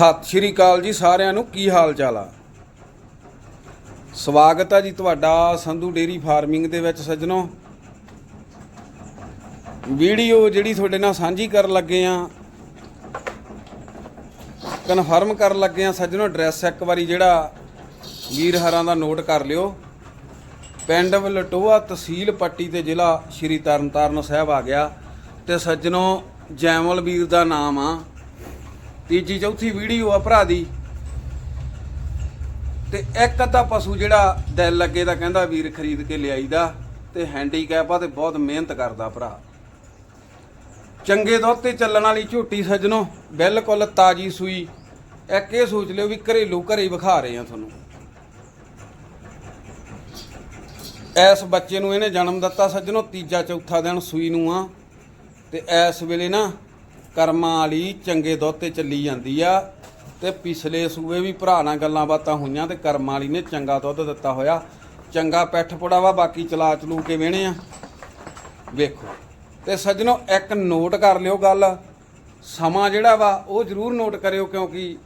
ਸਤਿ ਸ਼੍ਰੀ ਅਕਾਲ ਜੀ ਸਾਰਿਆਂ ਨੂੰ, ਕੀ ਹਾਲ ਚਾਲ ਆ? ਸਵਾਗਤ ਆ ਜੀ ਤੁਹਾਡਾ ਸੰਧੂ ਡੇਰੀ ਫਾਰਮਿੰਗ ਦੇ ਵਿੱਚ ਸੱਜਣੋ। ਵੀਡੀਓ ਜਿਹੜੀ ਤੁਹਾਡੇ ਨਾਲ ਸਾਂਝੀ ਕਰਨ ਲੱਗੇ ਆ, ਕਨਫਰਮ ਕਰਨ ਲੱਗੇ ਆ ਸੱਜਣੋ, ਐਡਰੈਸ ਇੱਕ ਵਾਰੀ ਜਿਹੜਾ ਵੀਰ ਹਰਾਂ ਦਾ ਨੋਟ ਕਰ ਲਿਓ। ਪਿੰਡ ਵਲਟੋਆ ਤਹਿਸੀਲ ਪੱਟੀ ਤੇ ਜ਼ਿਲ੍ਹਾ ਸ਼੍ਰੀ ਤਰਨਤਾਰਨ ਸਾਹਿਬ ਆ ਗਿਆ। ਤੇ ਸੱਜਣੋ, ਜੈਮਲ ਵੀਰ ਦਾ ਨਾਮ ਆ। ਤੀਜੀ ਚੌਥੀ ਵੀਡੀਓ ਆ ਭਰਾ ਦੀ। ਤੇ ਇੱਕ ਅੱਧਾ ਪਸ਼ੂ ਜਿਹੜਾ ਦਿਲ ਲੱਗੇ ਤਾਂ ਕਹਿੰਦਾ ਵੀਰ ਖਰੀਦ ਕੇ ਲਿਆਈਦਾ ਤੇ ਹੈਂਡੀਕੈਪ ਆ ਤੇ ਬਹੁਤ ਮਿਹਨਤ ਕਰਦਾ ਭਰਾ। ਚੰਗੇ ਦੁੱਧ ਤੇ ਚੱਲਣ ਵਾਲੀ ਝੋਟੀ ਸੱਜਣੋ, ਬਿਲਕੁਲ ਤਾਜੀ ਸੂਈ। ਇੱਕ ਇਹ ਸੋਚ ਲਿਓ ਵੀ ਘਰੇਲੂ ਘਰੇ ਵਿਖਾ ਰਹੇ ਆ ਤੁਹਾਨੂੰ। ਇਸ ਬੱਚੇ ਨੂੰ ਇਹਨੇ ਜਨਮ ਦਿੱਤਾ ਸੱਜਣੋ, ਤੀਜਾ ਚੌਥਾ ਦਿਨ ਸੂਈ ਨੂੰ ਆ। ਤੇ ਇਸ ਵੇਲੇ ਨਾ ਕਰਮਾਂ ਵਾਲੀ ਚੰਗੇ ਦੁੱਧ ਤੇ ਚੱਲੀ ਜਾਂਦੀ ਆ ਤੇ ਪਿਛਲੇ ਸੂਏ ਵੀ ਭਰਾ ਨਾਲ ਗੱਲਾਂ ਬਾਤਾਂ ਹੋਈਆਂ ਤੇ ਕਰਮਾਂ ਵਾਲੀ ਨੇ ਚੰਗਾ ਦੁੱਧ ਦਿੱਤਾ ਹੋਇਆ। ਚੰਗਾ ਪੈਠ ਪੁੜਾ ਵਾ, ਬਾਕੀ ਚਲਾ ਚਲੂ ਕੇ ਵੇਣੇ ਆ। ਵੇਖੋ। ਤੇ ਸੱਜਣੋ, ਇੱਕ ਨੋਟ ਕਰ ਲਿਓ ਗੱਲ। ਸਮਾਂ ਜਿਹੜਾ ਵਾ, ਉਹ ਜ਼ਰੂਰ ਨੋਟ ਕਰਿਓ ਕਿਉਂਕਿ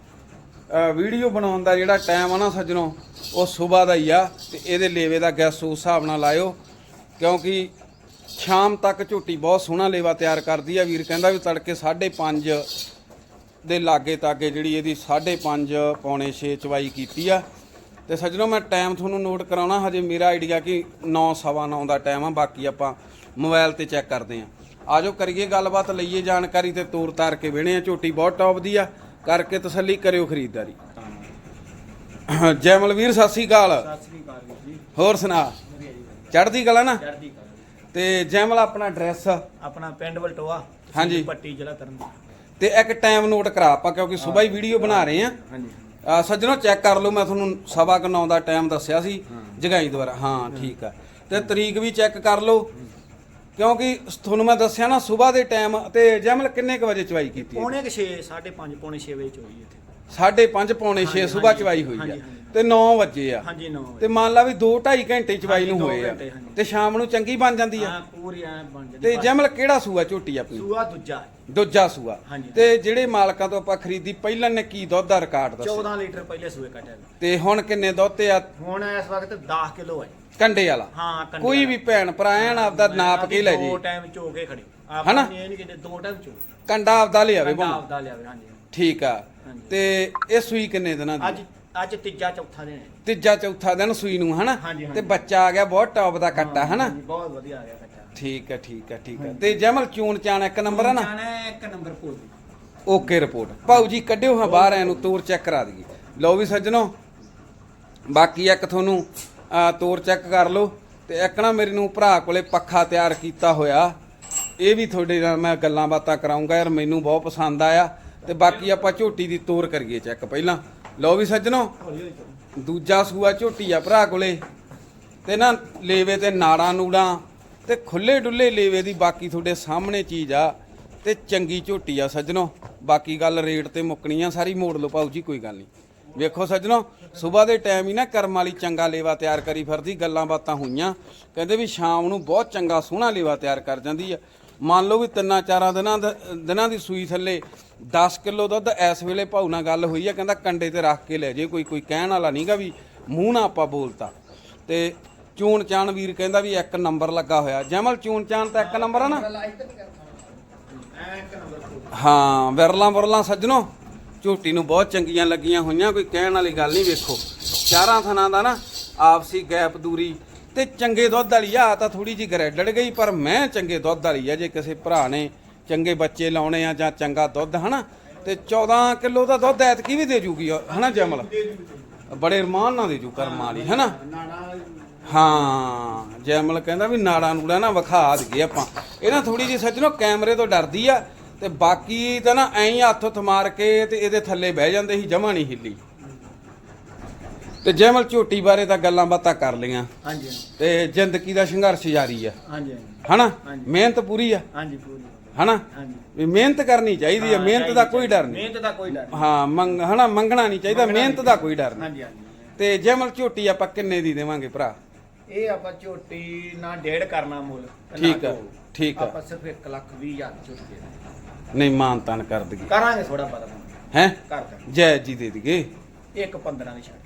ਵੀਡੀਓ ਬਣਾਉਣ ਦਾ ਜਿਹੜਾ ਟਾਈਮ ਆ ਨਾ ਸੱਜਣੋ, ਉਹ ਸਵੇਰ ਦਾ ਹੀ ਆ ਤੇ ਇਹਦੇ ਲੇਵੇ ਦਾ ਗੈਸ ਉਸ ਹਿਸਾਬ ਨਾਲ ਲਾਇਓ। ਕਿਉਂਕਿ ਸ਼ਾਮ ਤੱਕ ਝੋਟੀ ਬਹੁਤ ਸੋਹਣਾ ਲੇਵਾ ਤਿਆਰ ਕਰਦੀ ਆ। ਵੀਰ ਕਹਿੰਦਾ ਵੀ ਤੜਕੇ 5:30 ਦੇ ਲਾਗੇ ਤਾਗੇ ਜਿਹੜੀ ਇਹਦੀ 5:30 ਪੌਣੇ 6 ਚਵਾਈ ਕੀਤੀ ਆ। ਤੇ ਸੱਜਣੋ ਮੈਂ ਟਾਈਮ ਤੁਹਾਨੂੰ ਨੋਟ ਕਰਾਉਣਾ ਹਜੇ ਮੇਰਾ ਆਈਡੀਆ ਕਿ 9:09 ਦਾ ਟਾਈਮ ਆ ਬਾਕੀ ਆਪਾਂ ਮੋਬਾਈਲ ਤੇ ਚੈੱਕ ਕਰਦੇ ਆ। ਆਜੋ ਕਰੀਏ ਗੱਲਬਾਤ ਲਈਏ ਜਾਣਕਾਰੀ ਤੇ ਤੋਰ ਤਾਰ ਕੇ ਵੇਣੇ ਆ। ਝੋਟੀ ਬਹੁਤ ਟੌਪ ਦੀ ਆ ਕਰਕੇ ਤਸੱਲੀ ਕਰਿਓ ਖਰੀਦਦਾਰੀ। ਜੈਮਲਵੀਰ ਸਤਿ ਸ੍ਰੀ ਅਕਾਲ। ਸਤਿ ਸ੍ਰੀ ਅਕਾਲ ਜੀ। ਹੋਰ ਸੁਣਾ ਚੜ੍ਹਦੀ ਕਲਾ ਨਾ? ਚੜ੍ਹਦੀ ਤੇ ਜੈਮਲ ਆਪਣਾ ਐਡਰੈਸ ਆਪਣਾ ਪਿੰਡ ਵਲਟੋਆ ਤਹਿਸੀਲ ਹਾਂਜੀ। ਪੱਟੀ ਜ਼ਿਲ੍ਹਾ ਤਰਨਤਾਰਨ। ਤੇ ਇੱਕ ਟਾਈਮ ਨੋਟ ਕਰਾ ਆਪਾਂ ਕਿਉਂਕਿ ਸਵੇਰ ਹੀ ਵੀਡੀਓ ਬਣਾ ਰਹੇ ਆ ਹਾਂਜੀ। ਸੱਜਣੋ ਚੈੱਕ ਕਰ ਲਓ ਮੈਂ ਤੁਹਾਨੂੰ ਸਵਾ ਕੁ ਨੌ ਦਾ ਟਾਈਮ ਦੱਸਿਆ ਸੀ ਜਗਾਈ ਦੁਆਰਾ। ਹਾਂ ਠੀਕ ਆ। ਤੇ ਤਰੀਕ ਵੀ ਚੈੱਕ ਕਰ ਲਓ ਕਿਉਂਕਿ ਤੁਹਾਨੂੰ ਮੈਂ ਦੱਸਿਆ ਨਾ ਸਵੇਰ ਦੇ ਟਾਈਮ ਤੇ ਜੈਮਲ ਕਿੰਨੇ ਕੁ ਵਜੇ ਚਵਾਈ ਕੀਤੀ ਹੈ? ਪੌਣੇ ਕਿ 6 5:30 ਪੌਣੇ 6 ਵਜੇ ਚੋਈ ਇੱਥੇ। 5:30 ਪੌਣੇ 6 ਹਾਂਜੀ, ਸਵੇਰ ਚਵਾਈ ਹੋਈ ਆ ਹਾਂਜੀ, ਹਾਂਜੀ। ਤੇ 9 ਵਜੇ ਆ। ਹਾਂਜੀ 9 ਤੇ ਮੰਨ ਲਾ ਵੀ 2 2.5 ਘੰਟੇ ਚਵਾਈ ਨੂੰ ਹੋਏ ਆ। ਤੇ ਸ਼ਾਮ ਨੂੰ ਚੰਗੀ ਬਣ ਜਾਂਦੀ ਆ। ਹਾਂ ਪੂਰੀ ਐ ਬਣ ਜਾਂਦੀ। ਤੇ ਜੈਮਲ ਕਿਹੜਾ ਸੂਆ ਝੋਟੀ ਆਪਣੀ? ਸੂਆ ਦੂਜਾ। ਦੂਜਾ ਸੂਆ। ਤੇ ਜਿਹੜੇ ਮਾਲਕਾਂ ਤੋਂ ਆਪਾਂ ਖਰੀਦੀ ਪਹਿਲਾਂ ਨੇ ਕੀ ਦੁੱਧ ਦਾ ਰਿਕਾਰਡ ਦੱਸਿਆ? 14 ਲੀਟਰ ਪਹਿਲੇ ਸੂਏ ਕੱਟਿਆ ਤੇ ਹੁਣ ਕਿੰਨੇ ਦੁੱਧ ਤੇ ਆ? ਹੁਣ ਇਸ ਵਕਤ 10 ਕਿਲੋ ਹੈ ਕੰਡੇ ਵਾਲਾ। ਹਾਂ ਕੋਈ ਵੀ ਭੈਣ ਭਰਾ ਐਨ ਆਪਦਾ ਨਾਪ ਕੇ ਲੈ ਜੇ। ਦੋ ਟਾਈਮ ਚੋ ਕੇ ਖੜੀ। ਹਨਾ? ਆਪਾਂ ਇਹ ਨਹੀਂ ਕਿਤੇ ਦੋ ਟਾਈਮ ਚੋ। ਕੰਡਾ ਆਪਦਾ ਲਿਆਵੇ ਭਾਵੇਂ ਆਪਦਾ ਲਿਆਵੇ ਹਾਂਜੀ। ਠੀਕ ਆ। ਤੇ ਇਹ ਸੂਈ ਕਿੰਨੇ ਦਿਨਾਂ ਦੀ ਅੱਜ ਤੀਜਾ ਚੌਥਾ ਦਿਨ ਹੈ। ਤੀਜਾ ਚੌਥਾ ਦਿਨ ਸੂਈ ਨੂੰ ਹਨਾ? ਹਾਂਜੀ, ਹਾਂਜੀ। ਤੇ ਬੱਚਾ ਆ ਗਿਆ ਬਹੁਤ ਟੌਪ ਦਾ ਕੱਟਾ ਹਨਾ? ਹਾਂਜੀ, ਬਹੁਤ ਵਧੀਆ ਆ ਗਿਆ ਕੱਟਾ ਠੀਕ ਆ ਠੀਕ ਆ ਠੀਕ ਆ। ਤੇ ਜਮਲ ਚੂਨ ਚਾਣ ਇੱਕ ਨੰਬਰ ਆ ਨਾ? ਜਾਣਾ ਇੱਕ ਨੰਬਰ ਪੋਲ ਓਕੇ ਰਿਪੋਰਟ। ਭਾਊ ਜੀ ਕੱਢਿਓ ਹਾਂ ਬਾਹਰ ਐਨੂੰ ਤੋਰ ਚੈੱਕ ਕਰਾ ਦਈਏ। ਲਓ ਵੀ ਸੱਜਣੋ ਬਾਕੀ ਇੱਕ ਤੁਹਾਨੂੰ ਤੋਰ ਚੈੱਕ ਕਰ ਲਓ। ਤੇ ਇੱਕ ਨਾ ਮੇਰੇ ਨੂੰ ਭਰਾ ਕੋਲੇ ਪੱਖਾ ਤਿਆਰ ਕੀਤਾ ਹੋਇਆ। ਇਹ ਵੀ ਤੁਹਾਡੇ ਨਾਲ ਮੈਂ ਗੱਲਾਂ ਬਾਤਾਂ ਕਰਾਉਂਗਾ ਯਾਰ ਮੈਨੂੰ ਬਹੁਤ ਪਸੰਦ ਆਇਆ। ਤੇ ਬਾਕੀ ਆਪਾਂ ਝੋਟੀ ਦੀ ਤੋਰ ਕਰੀਏ ਚੈੱਕ ਪਹਿਲਾਂ। ਲਓ ਵੀ ਸੱਜਣੋ, ਦੂਜਾ ਸੂਆ ਝੋਟੀ ਆ ਭਰਾ ਕੋਲੇ। ਤੇ ਨਾ ਲੇਵੇ ਤੇ ਨਾੜਾਂ ਨੂੜਾਂ ਤੇ ਖੁੱਲੇ ਡੁੱਲੇ ਲੇਵੇ ਦੀ ਬਾਕੀ ਤੁਹਾਡੇ ਸਾਹਮਣੇ ਚੀਜ਼ ਆ ਤੇ ਚੰਗੀ ਝੋਟੀ ਆ ਸੱਜਣੋ। ਬਾਕੀ ਗੱਲ ਰੇਟ ਤੇ ਮੁੱਕਣੀ ਆ, ਸਾਰੀ ਮੋੜ ਲਓ ਭਾਊ ਜੀ, ਕੋਈ ਗੱਲ ਨਹੀਂ। ਵੇਖੋ ਸੱਜਣੋ, ਸਵੇਰ ਦੇ ਟਾਈਮ ਹੀ ਨਾ ਕਰਮ ਵਾਲੀ ਚੰਗਾ ਲੇਵਾ ਤਿਆਰ ਕਰੀ ਫਿਰਦੀ, ਗੱਲਾਂ ਬਾਤਾਂ ਹੋਈਆਂ। ਕਹਿੰਦੇ ਵੀ ਸ਼ਾਮ ਨੂੰ ਬਹੁਤ ਚੰਗਾ ਸੋਹਣਾ ਲੇਵਾ ਤਿਆਰ ਕਰ ਜਾਂਦੀ ਆ। ਮੰਨ ਲਓ ਵੀ ਤਿੰਨਾਂ ਚਾਰਾਂ ਦਿਨਾਂ ਦਾ- ਦਿਨਾਂ ਦੀ ਸੂਈ ਥੱਲੇ 10 ਕਿਲੋ ਦੁੱਧ ਇਸ ਵੇਲੇ ਭਾਊ ਨਾਲ ਗੱਲ ਹੋਈ ਆ, ਕਹਿੰਦਾ ਕੰਡੇ ਤੇ ਰੱਖ ਕੇ ਲੈ ਜੇ ਕੋਈ ਕੋਈ ਕਹਿਣ ਵਾਲਾ ਨਹੀਂਗਾ ਵੀ ਮੂੰਹ ਨਾ ਆਪਾਂ ਬੋਲਤਾ। ਤੇ ਚੂਣ ਚਾਨ ਵੀਰ ਕਹਿੰਦਾ ਵੀ ਇੱਕ ਨੰਬਰ ਲੱਗਾ ਹੋਇਆ। ਜਮਲ, ਚੂਣ ਚਾਨ ਤਾਂ ਇੱਕ ਨੰਬਰ ਆ ਨਾ? ਹਾਂ, ਵਿਰਲਾ ਵਿਰਲਾ ਸੱਜਣੋ ਝੋਟੀ ਨੂੰ ਬਹੁਤ ਚੰਗੀਆਂ ਲੱਗੀਆਂ ਹੋਈਆਂ, ਕੋਈ ਕਹਿਣ ਵਾਲੀ ਗੱਲ ਨਹੀਂ ਵੇਖੋ। ਚਾਰਾਂ ਥਣਾ ਦਾ ਨਾ ਆਪਸੀ ਗੈਪ ਦੂਰੀ ਤੇ ਚੰਗੇ ਦੁੱਧ ਵਾਲੀ ਆ ਤਾਂ ਥੋੜੀ ਜੀ ਗਰੈਡੜ ਗਈ ਪਰ ਮੈਂ ਚੰਗੇ ਦੁੱਧ ਵਾਲੀ ਆ ਜੇ ਕਿਸੇ ਭਰਾ ਨੇ ਚੰਗੇ ਬੱਚੇ ਲਾਉਣੇ ਆ ਜਾਂ ਚੰਗਾ ਦੁੱਧ ਹਨਾ? ਤੇ 14 ਕਿਲੋ ਦਾ ਦੁੱਧ ਐਤਕੀ ਵੀ ਦੇ ਜੂਗੀ ਹਨਾ ਜਮਲ? ਬੜੇ ਰਮਾਨ ਨਾਲ ਦੇ ਜੂ ਕਰਮਾਂ ਵਾਲੀ ਹਨਾ? ਹਾਂ ਜੈਮਲ ਕਹਿੰਦਾ ਵੀ ਨਾੜਾ ਨੂੜਾ ਨਾ ਵਿਖਾ ਦਈਏ ਆਪਾਂ। ਇਹ ਨਾ ਥੋੜੀ ਜਿਹੀ ਸੱਜਣੋ ਕੈਮਰੇ ਤੋਂ ਡਰਦੀ ਆ ਤੇ ਬਾਕੀ ਤਾਂ ਨਾ ਐਂ ਹੱਥ ਉੱਥ ਮਾਰ ਕੇ ਤੇ ਇਹਦੇ ਥੱਲੇ ਬਹਿ ਜਾਂਦੇ ਸੀ ਜਮਾ ਨਹੀਂ ਹਿੱਲੀ। ਤੇ ਜੈਮਲ ਝੋਟੀ ਬਾਰੇ ਤਾਂ ਗੱਲਾਂ ਬਾਤਾਂ ਕਰ ਲਈਆਂ। ਹਾਂਜੀ। ਤੇ ਜ਼ਿੰਦਗੀ ਦਾ ਸੰਘਰਸ਼ ਜਾਰੀ ਆ। ਹਾਂਜੀ ਹਨਾ। ਮਿਹਨਤ ਪੂਰੀ ਆ। ਹਾਂਜੀ ਪੂਰੀ। ਹਨਾ? ਵੀ ਮਿਹਨਤ ਕਰਨੀ ਚਾਹੀਦੀ ਆ। ਮਿਹਨਤ ਦਾ ਕੋਈ ਡਰ ਨਹੀਂ। ਮਿਹਨਤ ਦਾ ਕੋਈ ਡਰ ਨਹੀਂ। ਹਾਂ ਮੰਗ ਹਨਾ? ਮੰਗਣਾ ਨਹੀਂ ਚਾਹੀਦਾ। ਮਿਹਨਤ ਦਾ ਕੋਈ ਡਰ ਨਹੀਂ। ਹਾਂਜੀ ਹਾਂਜੀ। ਤੇ ਜੈਮਲ ਝੋਟੀ ਆਪਾਂ ਕਿੰਨੇ ਦੀ ਦੇਵਾਂਗੇ ਭਰਾ? ਇਹ ਆਪਾਂ ਝੋਟੀ ਨਾ ਡੇਢ ਕਰਨਾ ਮੁੱਲ। ਠੀਕ ਆ। ਠੀਕ ਆ। ਆਪਾਂ ਸਿਰਫ 1 ਲੱਖ 20 ਹਜ਼ਾਰ ਝੋਟੀ। ਨਹੀਂ ਮਾਨ ਤਾਨ ਕਰ ਦਈਏ। ਕਰਾਂਗੇ ਥੋੜਾ ਬੜਾ ਹੈ? ਕਰ ਕਰ। ਜੈ ਜੀ ਦੇ ਦਈਏ। ਇੱਕ 15 ਦੀ ਛੱਡ।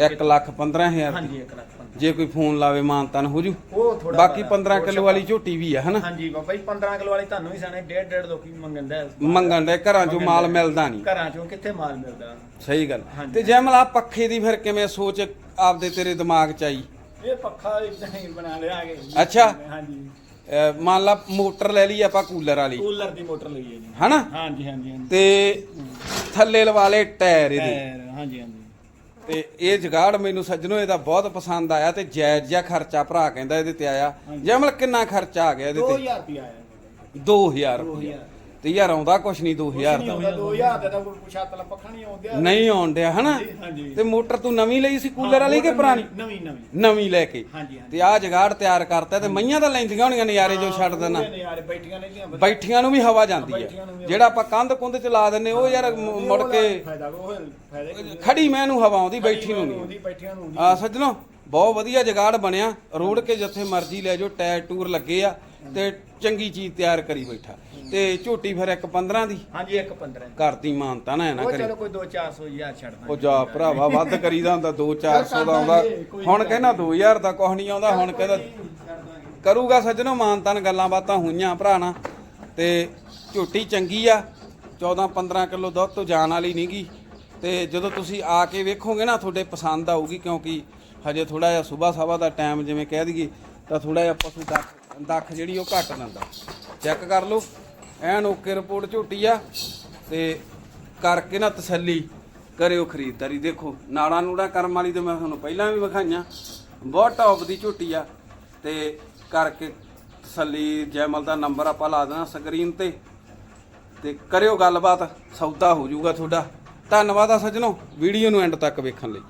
1 ਲੱਖ 15000 ਹਾਂਜੀ 1 ਲੱਖ 15 ਜੇ ਕੋਈ ਫੋਨ ਲਾਵੇ ਮਾਨਤਨ ਹੋ ਜੂ। ਉਹ ਥੋੜਾ ਬਾਕੀ 15 ਕਿਲੋ ਵਾਲੀ ਝੋਟੀ ਵੀ ਆ ਹਨਾ? ਹਾਂਜੀ ਬਾਬਾ ਜੀ 15 ਕਿਲੋ ਵਾਲੀ ਤੁਹਾਨੂੰ ਵੀ ਸਾਨੇ ਡੇਢ ਡੇਢ ਲੋਕੀ ਮੰਗਣ ਦਾ ਮੰਗਣ ਦੇ ਘਰਾਂ ਚੋਂ ਮਾਲ ਮਿਲਦਾ ਨਹੀਂ। ਘਰਾਂ ਚੋਂ ਕਿੱਥੇ ਮਾਲ ਮਿਲਦਾ? ਸਹੀ ਗੱਲ। ਤੇ ਜੈਮਲ ਆ ਪੱਖੇ ਦੀ ਫਿਰ ਕਿਵੇਂ ਸੋਚ ਆਪਦੇ ਤੇਰੇ ਦਿਮਾਗ ਚ ਆਈ? ਇਹ ਪੱਖਾ ਇਦਾਂ ਹੀ ਬਣਾ ਲਿਆ ਆਗੇ ਅੱਛਾ। ਹਾਂਜੀ। ਮੰਨ ਲਾ ਮੋਟਰ ਲੈ ਲਈ ਆਪਾਂ ਕੂਲਰ ਵਾਲੀ। ਕੂਲਰ ਦੀ ਮੋਟਰ ਲਈ ਹੈ ਜੀ। ਹਨਾ? ਹਾਂਜੀ ਹਾਂਜੀ ਤੇ ਥੱਲੇ ਲਵਾ ਲਏ ਟਾਇਰ ਇਹਦੇ। ਹਾਂਜੀ ਹਾਂਜੀ। ਤੇ ਇਹ ਜਗਾੜ ਮੈਨੂੰ ਸੱਜਣੋ ਇਹਦਾ ਬਹੁਤ ਪਸੰਦ ਆਇਆ ਤੇ ਜਾਇਜ਼ ਜਿਹਾ ਖਰਚਾ ਭਰਾ ਕਹਿੰਦਾ ਇਹਦੇ ਤੇ ਆਇਆ। ਜੈਮਲ ਕਿੰਨਾ ਖਰਚਾ ਆ ਗਿਆ ਇਹਦੇ ਤੇ? 2000 ਰੁਪਿਆ ਆਇਆ। 2000 2000 ਰੁਪਇਆ। ਤੇ ਯਾਰ ਆਉਂਦਾ ਕੁਛ ਨਹੀਂ 2000 ਦਾ 2000 ਦਾ ਤਾਂ ਕੋਈ ਛੱਤ ਲਾ ਪੱਖਾ ਨਹੀਂ ਆਉਂਦਿਆ। ਨਹੀਂ ਆਉਣ ਡਿਆ ਹਨਾ? ਹਾਂਜੀ। ਤੇ ਮੋਟਰ ਤੂੰ ਨਵੀਂ ਲਈ ਸੀ ਕੂਲਰ ਵਾਲੀ ਕਿ ਪੁਰਾਣੀ? ਨਵੀਂ ਨਵੀਂ ਨਵੀਂ। ਲੈ ਕੇ। ਹਾਂਜੀ ਹਾਂਜੀ। ਤੇ ਆ ਜਗਾੜ ਤਿਆਰ ਕਰਤਾ ਤੇ ਮਈਆਂ ਤਾਂ ਲੈਂਦੀਆਂ ਹੋਣੀਆਂ ਨਜ਼ਾਰੇ ਜੋ ਛੱਡ ਦੇਣਾ। ਬੈਠੀਆਂ ਨੇ ਦੀਆਂ ਬੈਠੀਆਂ ਨੂੰ ਵੀ ਹਵਾ ਜਾਂਦੀ ਹੈ। ਜਿਹੜਾ ਆਪਾਂ ਕੰਧ ਕੁੰਧ ਚ ਲਾ ਦਿੰਨੇ ਉਹ ਯਾਰ ਮੁੜ ਕੇ ਖੜੀ ਮੈਂ ਨੂੰ ਹਵਾ ਆਉਂਦੀ ਬੈਠੀ ਨੂੰ ਨਹੀਂ। ਆ ਸੱਜਣੋ ਬਹੁਤ ਵਧੀਆ ਜਗਾੜ ਬਣਿਆ। ਰੋੜ ਕੇ ਜਿੱਥੇ ਮਰਜ਼ੀ ਲੈ ਜਾਓ ਟਾਇਰ ਟੂਰ ਲੱਗੇ ਆ। ਤੇ ਚੰਗੀ ਚੀਜ਼ ਤਿਆਰ ਕਰੀ ਬੈਠਾ। ਤੇ ਝੋਟੀ ਫਿਰ ਇੱਕ 15 ਦੀ? ਹਾਂਜੀ ਇੱਕ 15 ਘਰ ਦੀ ਮਾਨਤਾ ਨਾ ਐ ਨਾ ਉਹ ਕਰੀ। ਚਲੋ ਕੋਈ 2-400 ਹਜ਼ਾਰ ਛੱਡਦਾ ਉਹ ਜਾ ਭਰਾਵਾ ਵੱਧ ਕਰੀਦਾ ਹੁੰਦਾ 2-400 ਦਾ ਆਉਂਦਾ ਹੁਣ ਕਹਿੰਦਾ 2000 ਦਾ ਕੁਛ ਨਹੀਂ ਆਉਂਦਾ ਹੁਣ ਕਹਿੰਦਾ ਕਰੂਗਾ ਸੱਜਣੋ ਮਾਨਤਨ ਗੱਲਾਂ ਬਾਤਾਂ ਹੋਈਆਂ ਭਰਾ ਨਾਲ। ਤੇ ਝੋਟੀ ਚੰਗੀ ਆ 14-15 ਕਿਲੋ ਦੁੱਧ ਤੋਂ ਜਾਣ ਵਾਲੀ ਨਹੀਂਗੀ ਤੇ ਜਦੋਂ ਤੁਸੀਂ ਆ ਕੇ ਵੇਖੋਗੇ ਨਾ ਤੁਹਾਡੇ ਪਸੰਦ ਆਊਗੀ ਕਿਉਂਕਿ ਹਜੇ ਥੋੜਾ ਜਿਹਾ ਸਵੇਰ ਸਵਾ ਦਾ ਟਾਈਮ ਜਿਵੇਂ ਕਹਿ ਦਈਏ ਤਾਂ ਥੋੜਾ ਜਿਹਾ ਪਸ਼ੂ ਦੱਖ ਦੱਖ ਜਿਹੜੀ ਉਹ ਘੱਟ ਦਿੰਦਾ। ਚੈੱਕ ਕਰ ਲਓ, ਐਨ ਓਕੇ ਰਿਪੋਰਟ ਝੋਟੀ ਆ, ਤੇ ਕਰਕੇ ਨਾ ਤਸੱਲੀ ਕਰਿਓ ਖਰੀਦਦਾਰੀ। ਦੇਖੋ, ਨਾੜਾ ਨੂੜਾ ਕਰਮ ਵਾਲੀ ਤੇ ਮੈਂ ਤੁਹਾਨੂੰ ਪਹਿਲਾਂ ਵੀ ਵਿਖਾਈਆਂ, ਬਹੁਤ ਟੌਪ ਦੀ ਝੋਟੀ ਆ, ਤੇ ਕਰਕੇ ਤਸੱਲੀ, ਜੈਮਲ ਦਾ ਨੰਬਰ ਆਪਾਂ ਲਾ ਦੇਣਾ ਸਕਰੀਨ ਤੇ ਤੇ ਕਰਿਓ ਗੱਲਬਾਤ, ਸੌਦਾ ਹੋ ਜਾਊਗਾ ਤੁਹਾਡਾ। ਧੰਨਵਾਦ ਆ ਸੱਜਣੋ, ਵੀਡੀਓ ਨੂੰ ਐਂਡ ਤੱਕ ਵੇਖਣ ਲਈ।